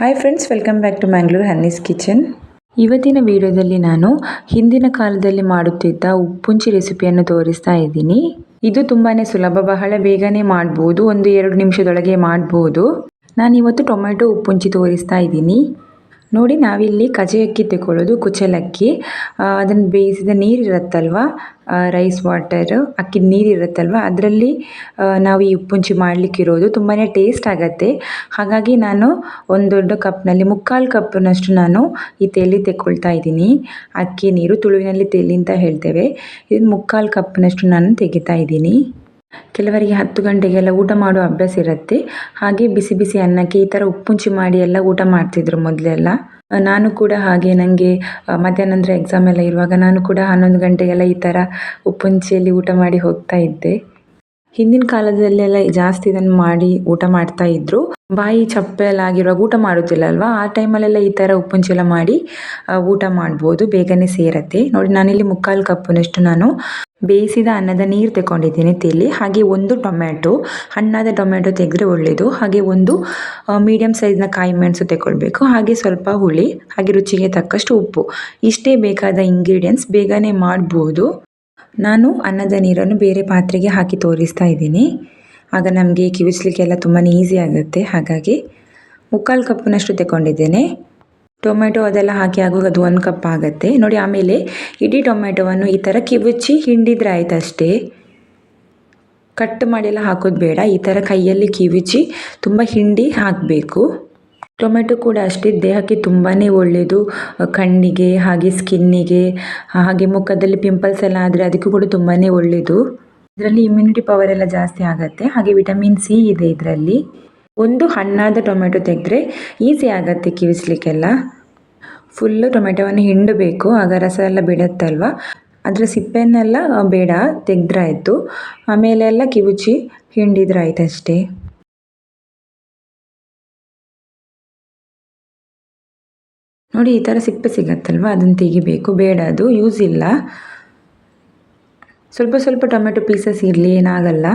Hi friends welcome back to Mangalore Honey's Kitchen ಇವತ್ತಿನ ವಿಡಿಯೋದಲ್ಲಿ ನಾನು ಹಿಂದಿನ ಕಾಲದಲ್ಲಿ ಮಾಡುತ್ತಿದ್ದ ಉಪ್ಪುಂಚಿ ರೆಸಿಪಿಯನ್ನು ತೋರಿಸ್ತಾ ಇದ್ದೀನಿ. ಇದು ತುಂಬಾ ಸುಲಭ, ಬಹಳ ಬೇಗನೆ ಮಾಡ್ಬೋದು, ಒಂದು ಎರಡು ನಿಮಿಷದೊಳಗೆ ಮಾಡ್ಬೋದು. ನಾನು ಇವತ್ತು ಟೊಮೆಟೊ ಉಪ್ಪುಂಚಿ ತೋರಿಸ್ತಾ ಇದ್ದೀನಿ. ನೋಡಿ, ನಾವಿಲ್ಲಿ ಕಜೆ ಅಕ್ಕಿ ತಗೊಳ್ಳೋದು ಕುಚಲಕ್ಕಿ ಅದನ್ನು ಬೇಯಿಸಿದ ನೀರಿರುತ್ತಲ್ವ? ರೈಸ್ ವಾಟರ್ ಅಕ್ಕಿ ನೀರಿರುತ್ತಲ್ವ? ಅದರಲ್ಲಿ ನಾವು ಈ ಉಪ್ಪುಂಚಿ ಮಾಡಲಿಕ್ಕಿರೋದು. ತುಂಬಾ ಟೇಸ್ಟ್ ಆಗತ್ತೆ. ಹಾಗಾಗಿ ನಾನು ಒಂದು ದೊಡ್ಡ ಕಪ್ನಲ್ಲಿ, ಮುಕ್ಕಾಲು ಕಪ್ಪಿನಷ್ಟು ನಾನು ಈ ತೆಲಿ ತೆಕ್ಕೊಳ್ತಾ ಇದ್ದೀನಿ. ಅಕ್ಕಿ, ನೀರು ತುಳುವಿನಲ್ಲಿ ತೆಲಿ ಅಂತ ಹೇಳ್ತೇವೆ. ಇದು ಮುಕ್ಕಾಲು ಕಪ್ನಷ್ಟು ನಾನು ತೆಗಿತಾ ಇದ್ದೀನಿ. ಕೆಲವರಿಗೆ ಹತ್ತು ಗಂಟೆಗೆಲ್ಲ ಊಟ ಮಾಡೋ ಅಭ್ಯಾಸ ಇರುತ್ತೆ. ಹಾಗೆ ಬಿಸಿ ಬಿಸಿ ಅನ್ನಕ್ಕೆ ಈ ಥರ ಉಪ್ಪುಂಚಿ ಮಾಡಿ ಎಲ್ಲ ಊಟ ಮಾಡ್ತಿದ್ರು ಮೊದಲೆಲ್ಲ. ನಾನು ಕೂಡ ಹಾಗೆ ನನಗೆ ಮಧ್ಯಾಹ್ನ ನಂತರ ಎಕ್ಸಾಮ್ ಎಲ್ಲ ಇರುವಾಗ ನಾನು ಕೂಡ ಹನ್ನೊಂದು ಗಂಟೆಗೆಲ್ಲ ಈ ಥರ ಉಪ್ಪುಂಚಿಯಲ್ಲಿ ಊಟ ಮಾಡಿ ಹೋಗ್ತಾ ಇದ್ದೆ. ಹಿಂದಿನ ಕಾಲದಲ್ಲೆಲ್ಲ ಜಾಸ್ತಿ ಇದನ್ನು ಮಾಡಿ ಊಟ ಮಾಡ್ತಾ ಇದ್ರು. ಬಾಯಿ ಚಪ್ಪೆ ಎಲ್ಲ ಆಗಿರುವಾಗ ಊಟ ಮಾಡೋದಿಲ್ಲ ಅಲ್ವಾ? ಆ ಟೈಮಲ್ಲೆಲ್ಲ ಈ ಥರ ಉಪ್ಪಿನ ಚೀಲ ಮಾಡಿ ಊಟ ಮಾಡ್ಬೋದು. ಬೇಗನೆ ಸೇರತ್ತೆ. ನೋಡಿ, ನಾನಿಲ್ಲಿ ಮುಕ್ಕಾಲು ಕಪ್ಪಿನಷ್ಟು ನಾನು ಬೇಯಿಸಿದ ಅನ್ನದ ನೀರು ತಗೊಂಡಿದ್ದೀನಿ ತಿಳಿ ಹಾಗೆ ಒಂದು ಟೊಮ್ಯಾಟೊ, ಹಣ್ಣಾದ ಟೊಮ್ಯಾಟೊ ತೆಗೆದ್ರೆ ಒಳ್ಳೆಯದು ಹಾಗೆ ಒಂದು ಮೀಡಿಯಮ್ ಸೈಜ್ನ ಕಾಯಿ ಮೆಣಸು ತಗೊಳ್ಬೇಕು ಹಾಗೆ ಸ್ವಲ್ಪ ಹುಳಿ, ಹಾಗೆ ರುಚಿಗೆ ತಕ್ಕಷ್ಟು ಉಪ್ಪು. ಇಷ್ಟೇ ಬೇಕಾದ ಇಂಗ್ರೀಡಿಯೆಂಟ್ಸ್ ಬೇಗನೆ ಮಾಡ್ಬೋದು. ನಾನು ಅನ್ನದ ನೀರನ್ನು ಬೇರೆ ಪಾತ್ರೆಗೆ ಹಾಕಿ ತೋರಿಸ್ತಾ ಇದ್ದೀನಿ. ಆಗ ನಮಗೆ ಕಿವಿಸ್ಲಿಕ್ಕೆಲ್ಲ ತುಂಬಾ ಈಸಿ ಆಗುತ್ತೆ. ಹಾಗಾಗಿ ಮುಕ್ಕಾಲು ಕಪ್ಪಿನಷ್ಟು ತಗೊಂಡಿದ್ದೇನೆ ಟೊಮೆಟೊ ಅದೆಲ್ಲ ಹಾಕಿ ಆಗುವಾಗ ಅದು ಒಂದು ಕಪ್ ಆಗುತ್ತೆ. ನೋಡಿ, ಆಮೇಲೆ ಇಡೀ ಟೊಮೆಟೊವನ್ನು ಈ ಥರ ಕಿವುಚಿ ಹಿಂಡಿದ್ರೆ ಆಯ್ತು ಅಷ್ಟೇ ಕಟ್ ಮಾಡಿಲ್ಲ ಹಾಕೋದು ಬೇಡ. ಈ ಥರ ಕೈಯಲ್ಲಿ ಕಿವುಚಿ ತುಂಬ ಹಿಂಡಿ ಹಾಕಬೇಕು. ಟೊಮೆಟೊ ಕೂಡ ಅಷ್ಟೇ, ದೇಹಕ್ಕೆ ತುಂಬಾ ಒಳ್ಳೆಯದು ಕಣ್ಣಿಗೆ ಹಾಗೆ ಸ್ಕಿನ್ನಿಗೆ, ಹಾಗೆ ಮುಖದಲ್ಲಿ ಪಿಂಪಲ್ಸ್ ಎಲ್ಲ ಆದರೆ ಅದಕ್ಕೂ ಕೂಡ ತುಂಬಾ ಒಳ್ಳೆಯದು ಇದರಲ್ಲಿ ಇಮ್ಯುನಿಟಿ ಪವರ್ ಎಲ್ಲ ಜಾಸ್ತಿ ಆಗುತ್ತೆ, ಹಾಗೆ ವಿಟಮಿನ್ ಸಿ ಇದೆ ಇದರಲ್ಲಿ. ಒಂದು ಹಣ್ಣಾದ ಟೊಮೆಟೊ ತೆಗೆದ್ರೆ ಈಸಿ ಆಗುತ್ತೆ ಕಿವಿಸ್ಲಿಕ್ಕೆಲ್ಲ. ಫುಲ್ಲು ಟೊಮೆಟೊವನ್ನು ಹಿಂಡಬೇಕು, ಆಗ ರಸ ಎಲ್ಲ ಬಿಡುತ್ತಲ್ವ? ಅದರ ಸಿಪ್ಪೆಯನ್ನೆಲ್ಲ ಬೇಡ, ತೆಗೆದ್ರಾಯ್ತು. ಆಮೇಲೆ ಎಲ್ಲ ಕಿವುಚಿ ಹಿಂಡಿದ್ರಾಯ್ತು ಅಷ್ಟೇ ನೋಡಿ, ಈ ಥರ ಸಿಪ್ಪೆ ಸಿಗತ್ತಲ್ವ? ಅದನ್ನು ತೆಗಿಬೇಕು. ಬೇಡ, ಅದು ಯೂಸ್ ಇಲ್ಲ. ಸ್ವಲ್ಪ ಸ್ವಲ್ಪ ಟೊಮೆಟೊ ಪೀಸಸ್ ಇರಲಿ, ಏನಾಗಲ್ಲ.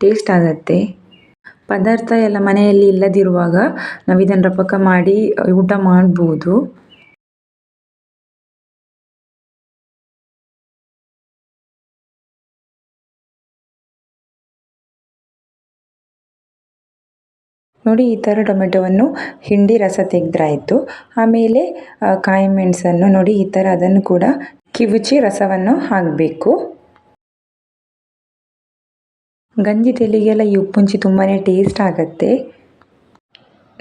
ಟೇಸ್ಟ್ ಆಗುತ್ತೆ. ಪದಾರ್ಥ ಎಲ್ಲ ಮನೆಯಲ್ಲಿ ಇಲ್ಲದಿರುವಾಗ ನಾವು ಇದನ್ನು ರಪಕ ಮಾಡಿ, ಊಟ ಮಾಡ್ಬೋದು. ನೋಡಿ ಈ ಥರ ಟೊಮೆಟೊವನ್ನು ಹಿಂಡಿ ರಸ ತೆಗೆದ್ರಾಯಿತು. ಆಮೇಲೆ ಕಾಯಿ ಮೆಣಸನ್ನು ನೋಡಿ ಈ ಥರ ಅದನ್ನು ಕೂಡ ಕಿವುಚಿ ರಸವನ್ನು ಹಾಕಬೇಕು. ಗಂಜಿ ತೆಲಿಗೆಲ್ಲ ಈ ಉಪ್ಪುಂಚಿ ತುಂಬಾ ಟೇಸ್ಟ್ ಆಗುತ್ತೆ.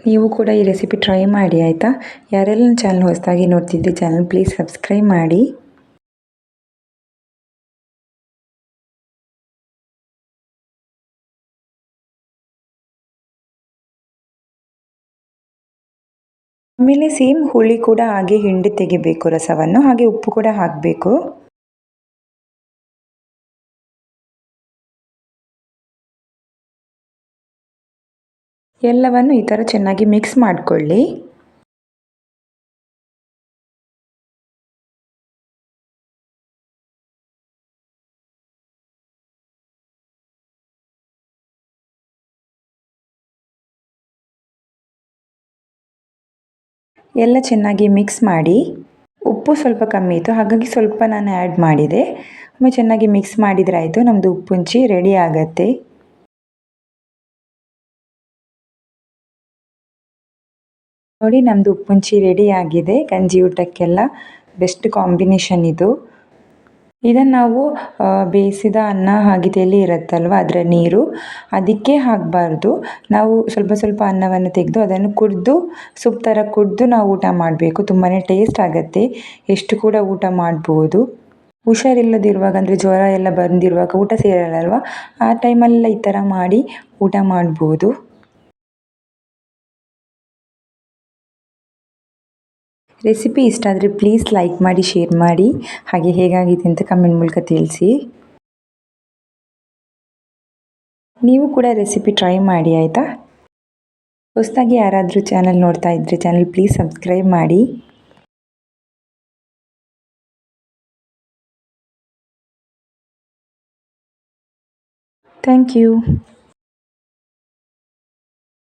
ನೀವು ಕೂಡ ಈ ರೆಸಿಪಿ ಟ್ರೈ ಮಾಡಿ, ಆಯಿತಾ? ಯಾರೆಲ್ಲ ಚಾನಲ್ ಹೊಸದಾಗಿ ನೋಡ್ತಿದ್ದೆ ಚಾನಲ್ ಪ್ಲೀಸ್ ಸಬ್ಸ್ಕ್ರೈಬ್ ಮಾಡಿ. ಆಮೇಲೆ ಸೇಮ್ ಹುಳಿ ಕೂಡ ಹಾಗೆ ಹಿಂಡಿ ತೆಗಿಬೇಕು, ರಸವನ್ನು. ಹಾಗೆ ಉಪ್ಪು ಕೂಡ ಹಾಕಬೇಕು. ಎಲ್ಲವನ್ನು ಈ ಥರ ಚೆನ್ನಾಗಿ ಮಿಕ್ಸ್ ಮಾಡಿಕೊಳ್ಳಿ. ಎಲ್ಲ ಚೆನ್ನಾಗಿ ಮಿಕ್ಸ್ ಮಾಡಿ, ಉಪ್ಪು ಸ್ವಲ್ಪ ಕಮ್ಮಿ ಇತ್ತು, ಹಾಗಾಗಿ ಸ್ವಲ್ಪ ನಾನು ಆ್ಯಡ್ ಮಾಡಿದೆ. ಒಮ್ಮೆ ಚೆನ್ನಾಗಿ ಮಿಕ್ಸ್ ಮಾಡಿದರೆ ಆಯಿತು ನಮ್ಮದು ಉಪ್ಪುಂಚಿ ರೆಡಿ ಆಗತ್ತೆ. ನೋಡಿ ನಮ್ಮದು ಉಪ್ಪುಂಚಿ ರೆಡಿ ಆಗಿದೆ, ಗಂಜಿ ಊಟಕ್ಕೆಲ್ಲ ಬೆಸ್ಟ್ ಕಾಂಬಿನೇಷನ್ ಇದು. ಇದನ್ನು ನಾವು ಬೇಯಿಸಿದ ಅನ್ನ ಹಾಗೆ ತೆಲಿ ಇರುತ್ತಲ್ವ ಅದರ ನೀರು? ಅದಕ್ಕೆ ಹಾಕಬಾರ್ದು. ನಾವು ಸ್ವಲ್ಪ ಸ್ವಲ್ಪ ಅನ್ನವನ್ನು ತೆಗೆದು ಅದನ್ನು ಕುಡಿದು, ಸೂಪ್ ಥರ ಕುಡಿದು ನಾವು ಊಟ ಮಾಡಬೇಕು. ತುಂಬಾ ಟೇಸ್ಟ್ ಆಗುತ್ತೆ. ಎಷ್ಟು ಕೂಡ ಊಟ ಮಾಡ್ಬೋದು. ಹುಷಾರಿಲ್ಲದಿರುವಾಗ ಅಂದರೆ ಜ್ವರ ಎಲ್ಲ ಬಂದಿರುವಾಗ ಊಟ ಸೇರಲ್ಲ ಆ ಟೈಮಲ್ಲೆಲ್ಲ ಈ ಥರ ಮಾಡಿ ಊಟ ಮಾಡ್ಬೋದು. ರೆಸಿಪಿ ಇಷ್ಟ ಆದರೆ ಪ್ಲೀಸ್ ಲೈಕ್ ಮಾಡಿ ಶೇರ್ ಮಾಡಿ. ಹಾಗೆ ಹೇಗಾಗಿದೆ ಅಂತ ಕಮೆಂಟ್ ಮೂಲಕ ತಿಳಿಸಿ. ನೀವು ಕೂಡ ರೆಸಿಪಿ ಟ್ರೈ ಮಾಡಿ, ಆಯಿತಾ? ಹೊಸದಾಗಿ ಯಾರಾದರೂ ಚಾನಲ್ ನೋಡ್ತಾ ಇದ್ದರೆ ಚಾನಲ್ ಪ್ಲೀಸ್ ಸಬ್ಸ್ಕ್ರೈಬ್ ಮಾಡಿ. Thank you